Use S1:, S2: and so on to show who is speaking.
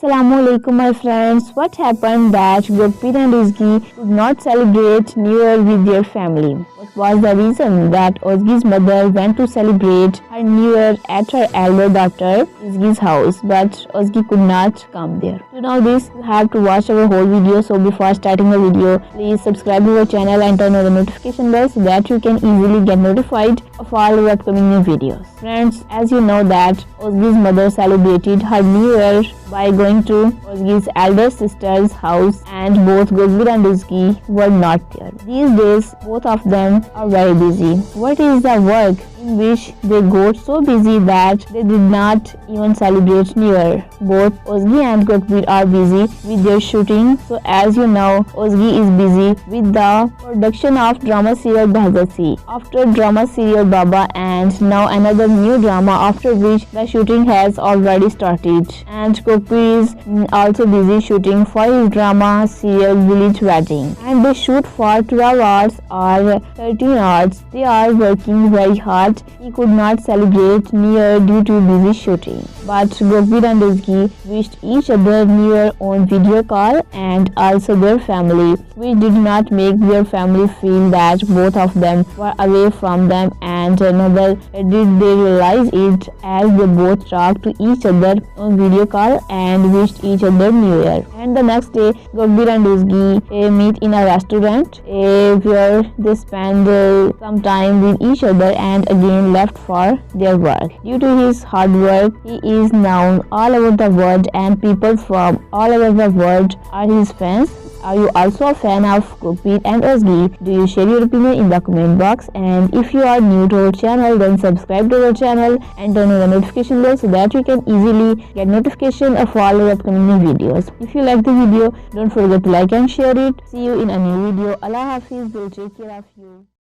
S1: Assalamu alaikum my friends. What happened that Gurpreet and Rizgi could not celebrate New Year with their family? Was the reason that Ozgi's mother went to celebrate her New Year at her elder daughter Rizgi's house but Ozgi could not come there? To know this, you have to watch our whole video. So before starting the video, please subscribe to our channel and turn on the notification bell so that you can easily get notified of all our upcoming new videos. Friends, as you know that Ozgi's mother celebrated her New Year by going to Ozgi's elder sister's house and both Gurpreet and Rizgi were not there. These days, both of them are very busy. What is the work which they got so busy that they did not even celebrate New Year? Both Ozgi and Gurpreet are busy with their shooting. So as you know, Ozgi is busy with the production of drama serial Bhagasi. After drama serial Baba and now another new drama after which the shooting has already started. And Gurpreet is also busy shooting for his drama serial Village Wedding. And they shoot for 12 hours or 13 hours. They are working very hard. He could not celebrate New Year due to busy shooting. But Gurpreet and Rizgi wished each other New Year on video call and also their family, which did not make their family feel that both of them were away from them and another did they realize it as they both talked to each other on video call and wished each other New Year. And the next day, Gurpreet and Rizgi uh, meet in a restaurant uh, where they spend uh, some time with each other and again left for their work. Due to his hard work, he is known all over the world and people from all over the world are his fans. Are you also a fan of Gurpreet and Ozgi? Do you share your opinion in the comment box? And if you are new to our channel, then subscribe to our channel and turn on the notification bell so that you can easily get notification of all our upcoming new videos. If you like the video, don't forget to like and share it. See you in a new video. Allah Hafiz will take care of you.